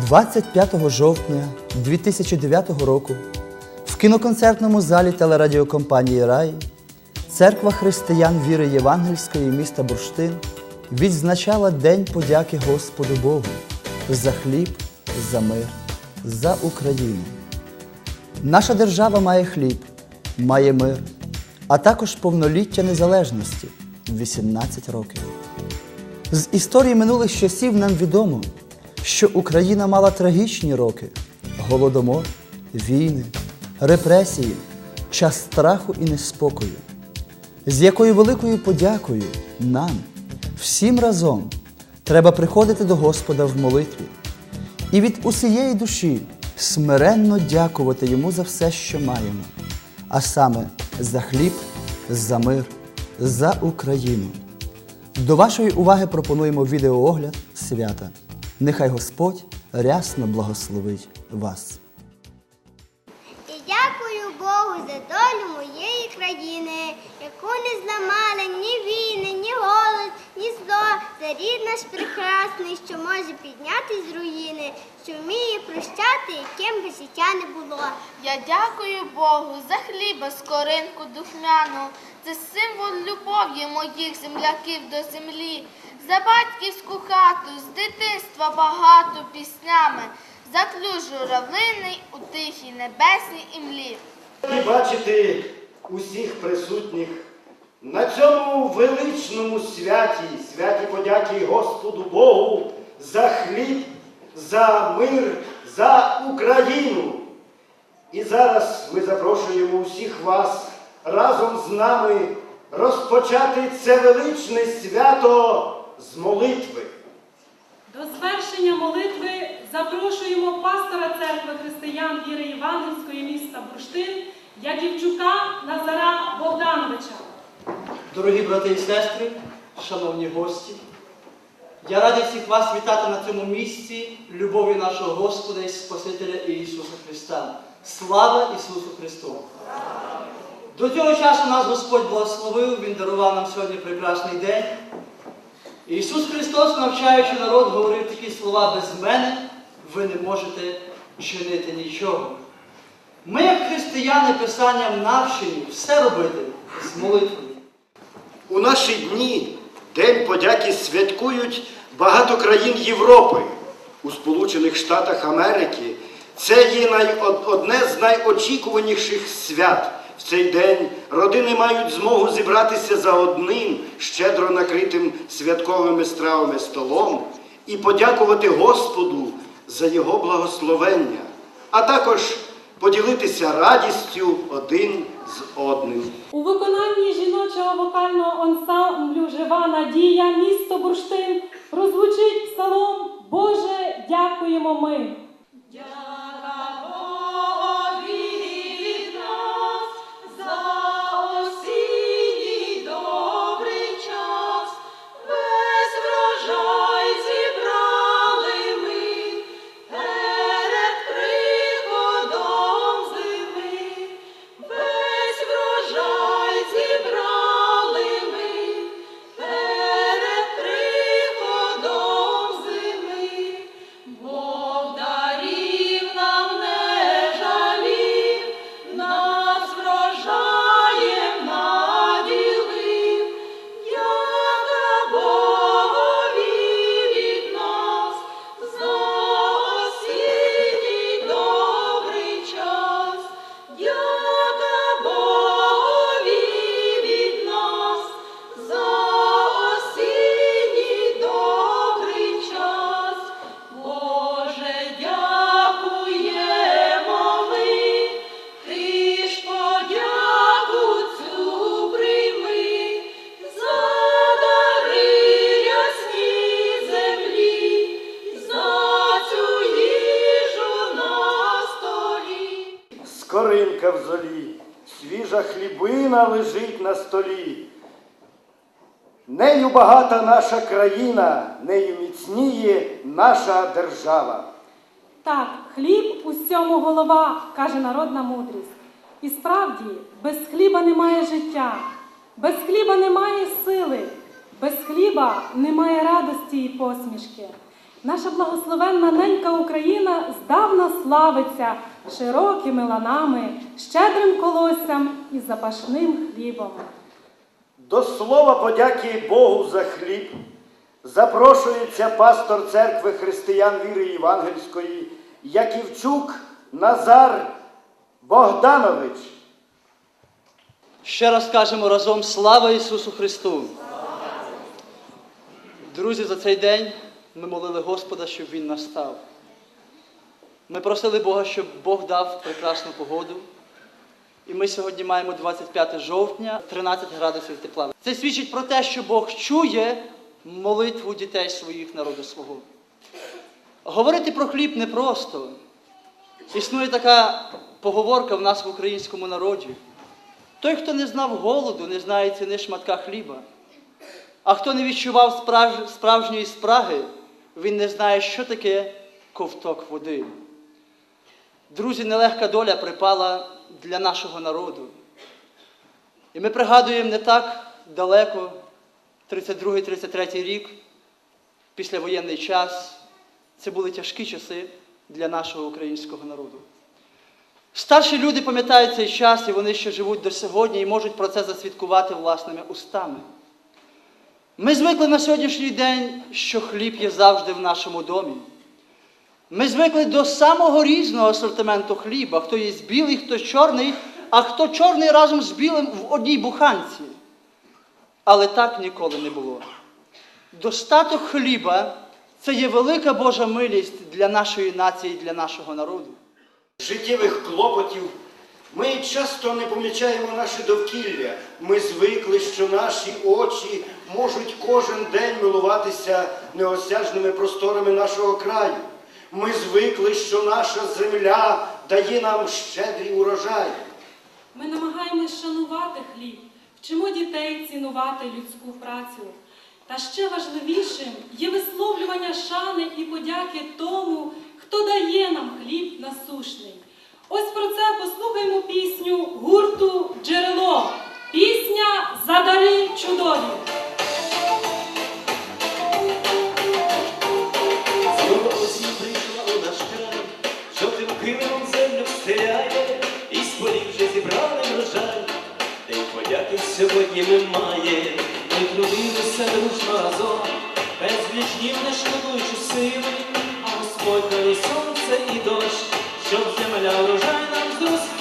25 жовтня 2009 року в кіноконцертному залі телерадіокомпанії Рай Церква християн віри Євангельської міста Бурштин відзначала День подяки Господу Богу за хліб, за мир, за Україну. Наша держава має хліб, має мир, а також повноліття незалежності 18 років. З історії минулих часів нам відомо, що Україна мала трагічні роки: голодомор, війни, репресії, час страху і неспокою, з якою великою подякою нам, всім разом, треба приходити до Господа в молитві і від усієї душі смиренно дякувати Йому за все, що маємо, а саме за хліб, за мир, за Україну. До вашої уваги пропонуємо відеоогляд свята. Нехай Господь рясно благословить вас. І дякую Богу за долю моєї країни, яку не зламали За рід наш прекрасний, що може підняти з руїни, що вміє прощати, яким би життя не було. Я дякую Богу за хліба скоринку духмяну. Це символ любові моїх земляків до землі, за батьківську хату з дитинства багато піснями, за ключ журавлиний у тихій небесній імлі. І бачити усіх присутніх на цьому величному святі, святі подяки Господу Богу за хліб, за мир, за Україну. І зараз ми запрошуємо усіх вас разом з нами розпочати це величне свято з молитви. До звершення молитви запрошуємо пастора церкви християн віри Євангельської міста Бурштин Яківчука Назара Богдановича. Дорогі брати і сестри, шановні гості, я радий всіх вас вітати на цьому місці любові нашого Господа і Спасителя Ісуса Христа. Слава Ісусу Христу! До цього часу нас Господь благословив, Він дарував нам сьогодні прекрасний день. Ісус Христос, навчаючи народ, говорив такі слова, без мене ви не можете чинити нічого. Ми, як християни, Писанням навчені все робити з молитвою. У наші дні День подяки святкують багато країн Європи. У Сполучених Штатах Америки це є най- одне з найочікуваніших свят. В цей день родини мають змогу зібратися за одним щедро накритим святковими стравами столом і подякувати Господу за його благословення, а також поділитися радістю один з одним. У виконанні жіночого вокального ансамблю Жива надія місто Бурштин прозвучить псалом Боже, дякуємо ми. Скоринка в золі, свіжа хлібина лежить на столі. Нею багата наша країна, нею міцніє наша держава. Так, хліб усьому голова, каже народна мудрість. І справді, без хліба немає життя, без хліба немає сили, без хліба немає радості і посмішки. Наша благословенна ненька Україна здавна славиться широкими ланами, щедрим колоссям і запашним хлібом. До слова подяки Богу за хліб запрошується пастор церкви християн віри Євангельської Яківчук Назар Богданович. Ще раз кажемо разом слава Ісусу Христу! Друзі, за цей день ми молили Господа, щоб Він настав. Ми просили Бога, щоб Бог дав прекрасну погоду. І ми сьогодні маємо 25 жовтня, 13 градусів тепла. Це свідчить про те, що Бог чує молитву дітей своїх народу свого. Говорити про хліб непросто. Існує така поговорка в нас в українському народі. Той, хто не знав голоду, не знає ціни шматка хліба. А хто не відчував справж... справжньої спраги, він не знає, що таке ковток води. Друзі, нелегка доля припала для нашого народу. І ми пригадуємо не так далеко, 32-33 рік, післявоєнний час, це були тяжкі часи для нашого українського народу. Старші люди пам'ятають цей час, і вони ще живуть до сьогодні і можуть про це засвідкувати власними устами. Ми звикли на сьогоднішній день, що хліб є завжди в нашому домі. Ми звикли до самого різного асортименту хліба. Хто є білий, хто чорний, а хто чорний разом з білим в одній буханці. Але так ніколи не було. Достаток хліба це є велика Божа милість для нашої нації, для нашого народу. життєвих клопотів. Ми часто не помічаємо наше довкілля. Ми звикли, що наші очі можуть кожен день милуватися неосяжними просторами нашого краю. Ми звикли, що наша земля дає нам щедрий урожай. Ми намагаємось шанувати хліб, вчимо дітей цінувати людську працю. Та ще важливішим є висловлювання шани і подяки тому, хто дає нам хліб насушний. Ось про це послухаймо пісню гурту Джерело. Пісня за дари чудові. Знову осінь прийшла у наш край, жовтим килимом землю встеляє, і з полів вже зібрали врожай. День подяки сьогодні ми має, ми трудилися дружно разом, без вічнів не шкодуючи сили, а Господь дав і сонце і дощ, щоб земля врожай нам зростила.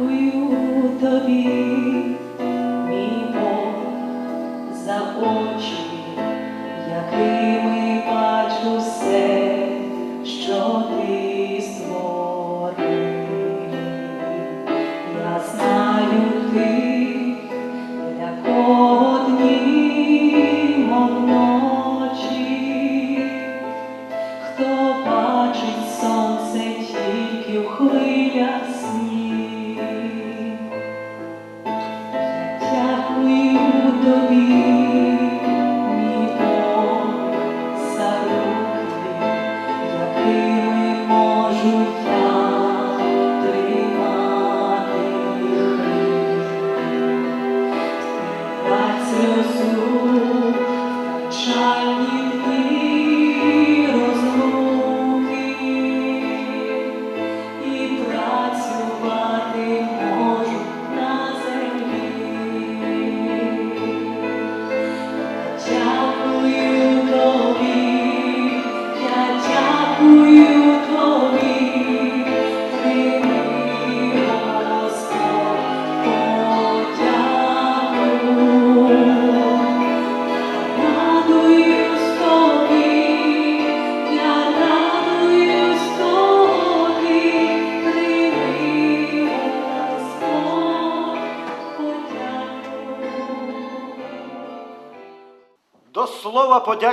Дякую тобі, мій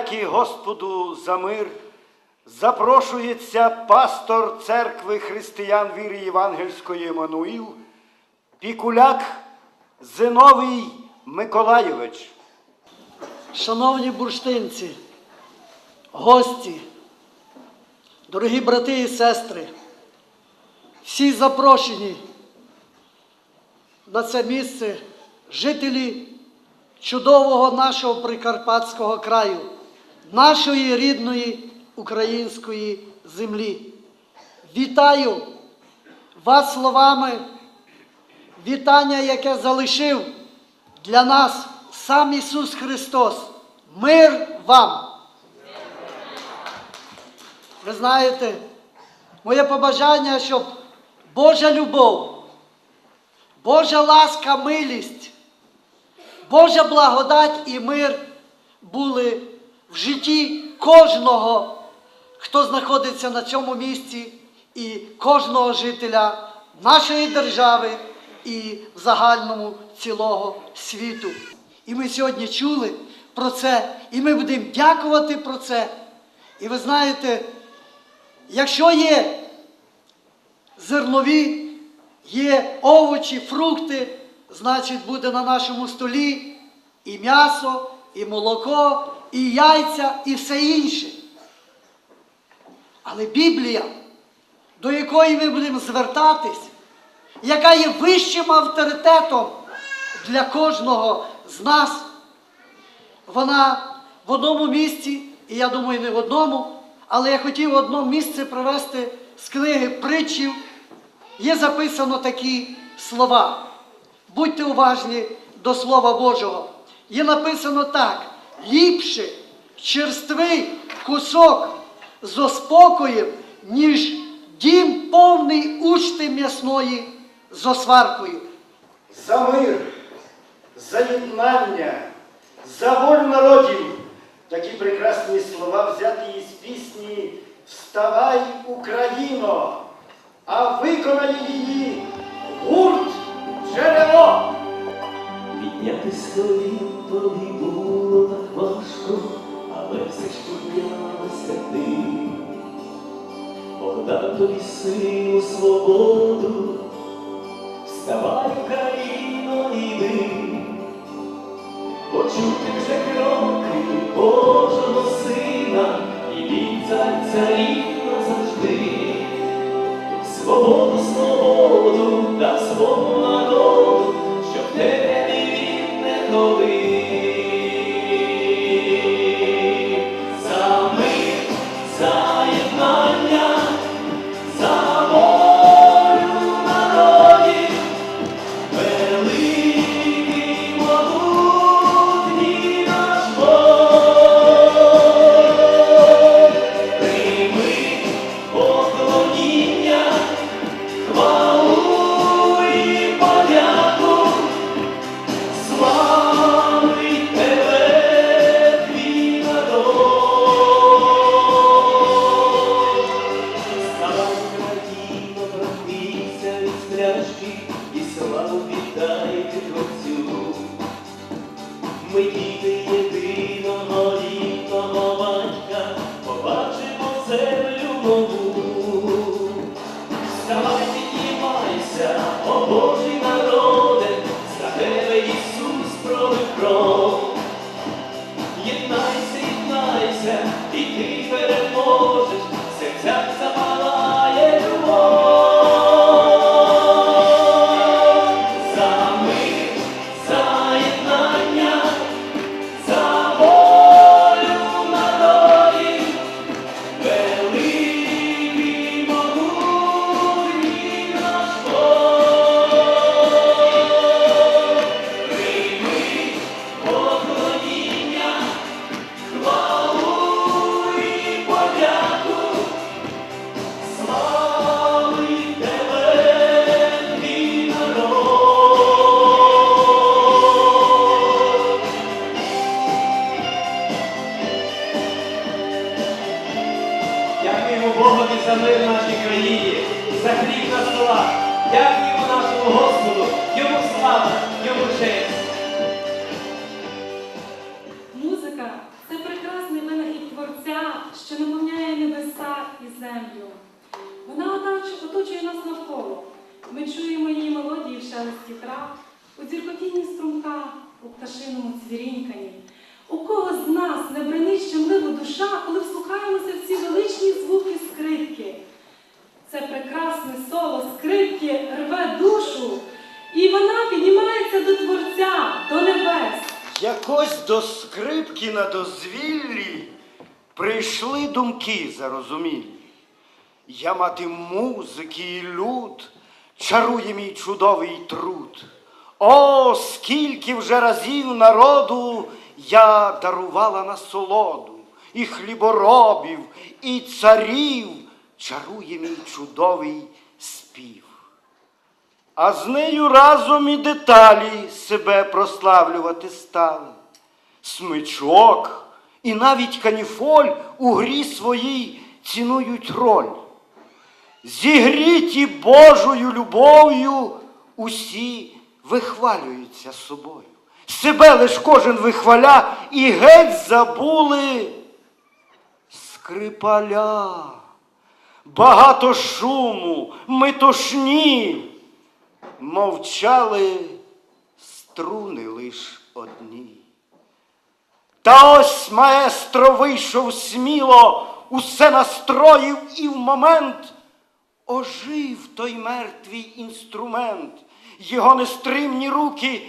подяки Господу за мир запрошується пастор церкви християн віри Євангельської Еммануїл Пікуляк Зиновій Миколайович. Шановні бурштинці, гості, дорогі брати і сестри, всі запрошені на це місце жителі чудового нашого прикарпатського краю, нашої рідної української землі. Вітаю вас словами вітання, яке залишив для нас сам Ісус Христос. Мир вам! Ви знаєте, моє побажання, щоб Божа любов, Божа ласка, милість, Божа благодать і мир були в житті кожного, хто знаходиться на цьому місці, і кожного жителя нашої держави і в загальному цілого світу. І ми сьогодні чули про це, і ми будемо дякувати про це. І ви знаєте, якщо є зернові, є овочі, фрукти, значить буде на нашому столі і м'ясо, і молоко, і яйця, і все інше. Але Біблія, до якої ми будемо звертатись, яка є вищим авторитетом для кожного з нас, вона в одному місці, і я думаю, не в одному, але я хотів одне місце привести з книги притчів. Є записано такі слова. Будьте уважні до Слова Божого. Є написано так: ліпше черствий кусок зо спокоєм, ніж дім повний учти м'ясної зо сваркою. за мир, за єднання, за волю народів. Такі прекрасні слова взяті із пісні Вставай, Україно, а виконає її гурт джерело. Піднятись колін тобі було так важко, але все ж піднялася ти. Бог дав тобі силу, свободу, вставай, Україно, іди. Почути вже кроки Божого Сина, і цар царів назавжди. Свободу, свободу та свого Марії, за хліб на стола. Дякуємо нашому Господу. Скрипки на дозвіллі прийшли думки зарозумілі. Я мати музики і люд, чарує мій чудовий труд. О, скільки вже разів народу я дарувала насолоду, і хліборобів, і царів чарує мій чудовий спів. А з нею разом і деталі себе прославлювати стали. Смичок і навіть каніфоль у грі своїй цінують роль. Зігріті Божою любов'ю усі вихвалюються собою. Себе лиш кожен вихваля і геть забули скрипаля. Багато шуму, метушні, мовчали струни лиш одні. Та ось маестро вийшов сміло, усе настроїв і в момент. Ожив той мертвий інструмент, його нестримні руки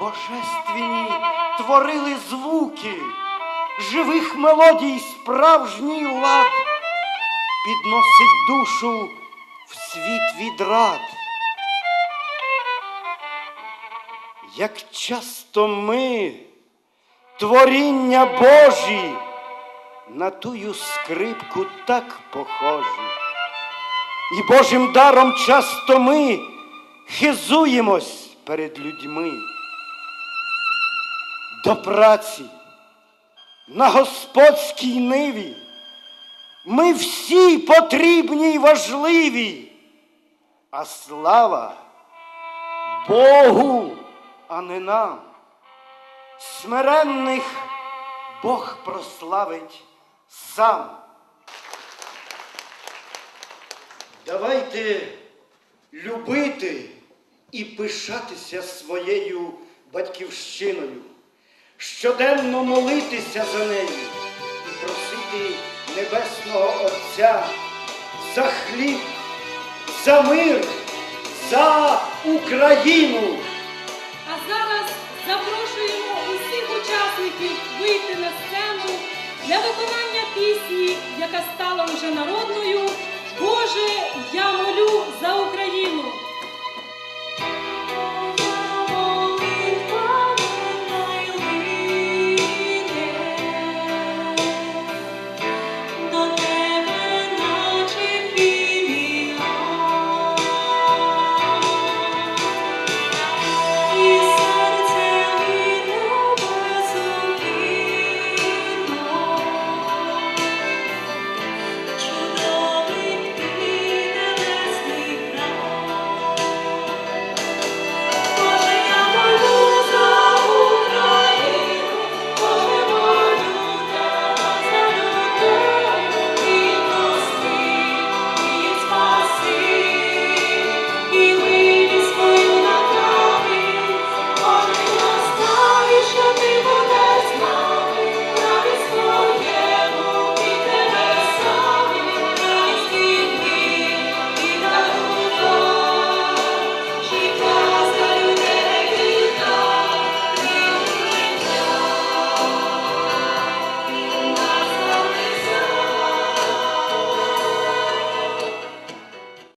божественні творили звуки, живих мелодій справжній лад підносить душу в світ відрад. Як часто ми, творіння Божі, на тую скрипку так похожі, і Божим даром часто ми хизуємось перед людьми. До праці на господській ниві. Ми всі потрібні й важливі, а слава Богу, а не нам. Смиренних Бог прославить сам. Давайте любити і пишатися своєю батьківщиною, щоденно молитися за нею і просити Небесного Отця за хліб, за мир, за Україну. А зараз запрошуємо усіх учасників вийти на сцену для виконання пісні, яка стала вже народною.